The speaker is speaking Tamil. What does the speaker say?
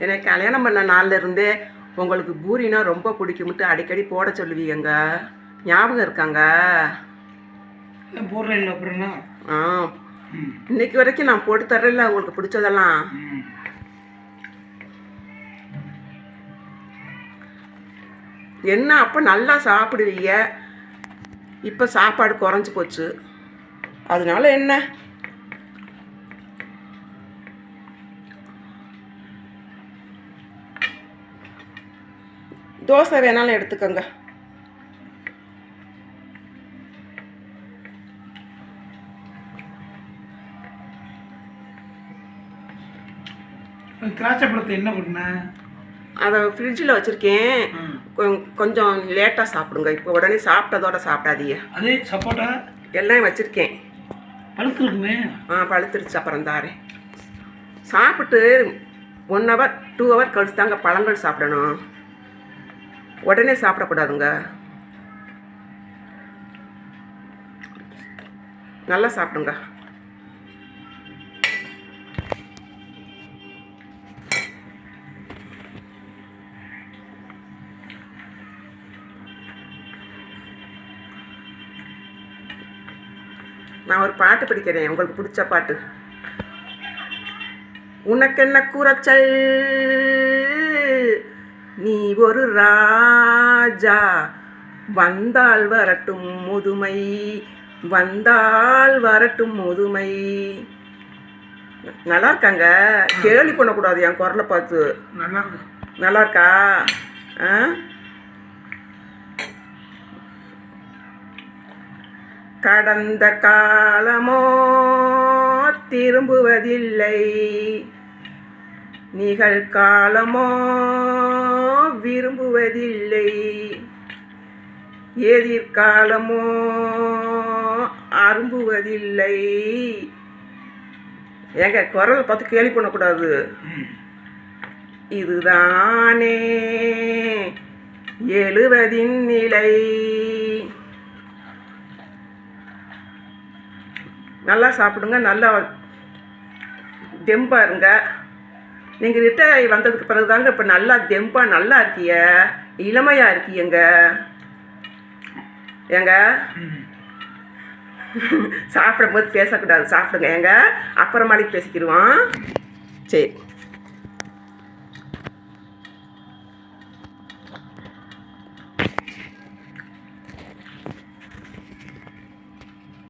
எனக்கு கல்யாணம் பண்ண நாள்ல இருந்தே உங்களுக்கு பூரினா ரொம்ப பிடிக்கும்ட்டு அடிக்கடி போட சொல்லுவீங்க ஞாபகம் இருக்காங்க? போடுறேன் ஆ. இன்னைக்கு வரைக்கும் நான் போட்டு தர்றேன்ல உங்களுக்கு பிடிச்சதெல்லாம். என்ன அப்போ நல்லா சாப்பிடுவீங்க? இப்போ சாப்பாடு குறைஞ்சி போச்சு. அதனால என்ன? தோசை வேணாலும் எடுத்துக்கோங்க. திராட்சை பழத்தை என்ன பண்ண அதை ஃப்ரிட்ஜில் வச்சுருக்கேன். கொஞ்சம் லேட்டாக சாப்பிடுங்க. இப்போ உடனே சாப்பிட்டதோட சாப்பிடாதீங்க. அதே சப்போட்டா? எல்லாம் வச்சுருக்கேன். பழுத்து இருக்குமே ஆ பழுத்துருச்சு. அப்புறம் தாரேன். சாப்பிட்டு ஒன் ஹவர் டூ ஹவர் கழிச்சு தாங்க பழங்கள் சாப்பிடணும். உடனே சாப்பிடக்கூடாதுங்க. நல்லா சாப்பிடுங்க. நான் ஒரு பாட்டு படிக்கிறேன் உங்களுக்கு பிடிச்ச பாட்டு. உனக்கென்ன கூறச்சல் நீ ஒரு ராஜா. வந்தால் வரட்டும் முதுமை. வந்தால் வரட்டும் முதுமை. நல்லா இருக்காங்க கேலி பண்ணக்கூடாது என் குரலை பார்த்து. நல்லா இருக்கு நல்லா இருக்கா ஆ? கடந்த காலமோ திரும்புவதில்லை. நிகழ்காலமோ விரும்புவதில்லை. எதிர்காலமோ அரும்புவதில்லை. ஏங்க குரலை பார்த்து கேள்வி பண்ணக்கூடாது. இதுதானே எழுவதின் நிலை. நல்லா சாப்பிடுங்க நல்லா தெம்பாருங்க. நீங்கள் ரிட்டையர் ஆகி வந்ததுக்கு பிறகு தாங்க இப்போ நல்லா தெம்பா நல்லா இருக்கிய. இளமையாக இருக்கீங்க ஏங்க? ம். சாப்பிடும்போது பேசக்கூடாது சாப்பிடுங்க. ஏங்க? அப்புறமாடி பேசிக்கிடுவான் சரி.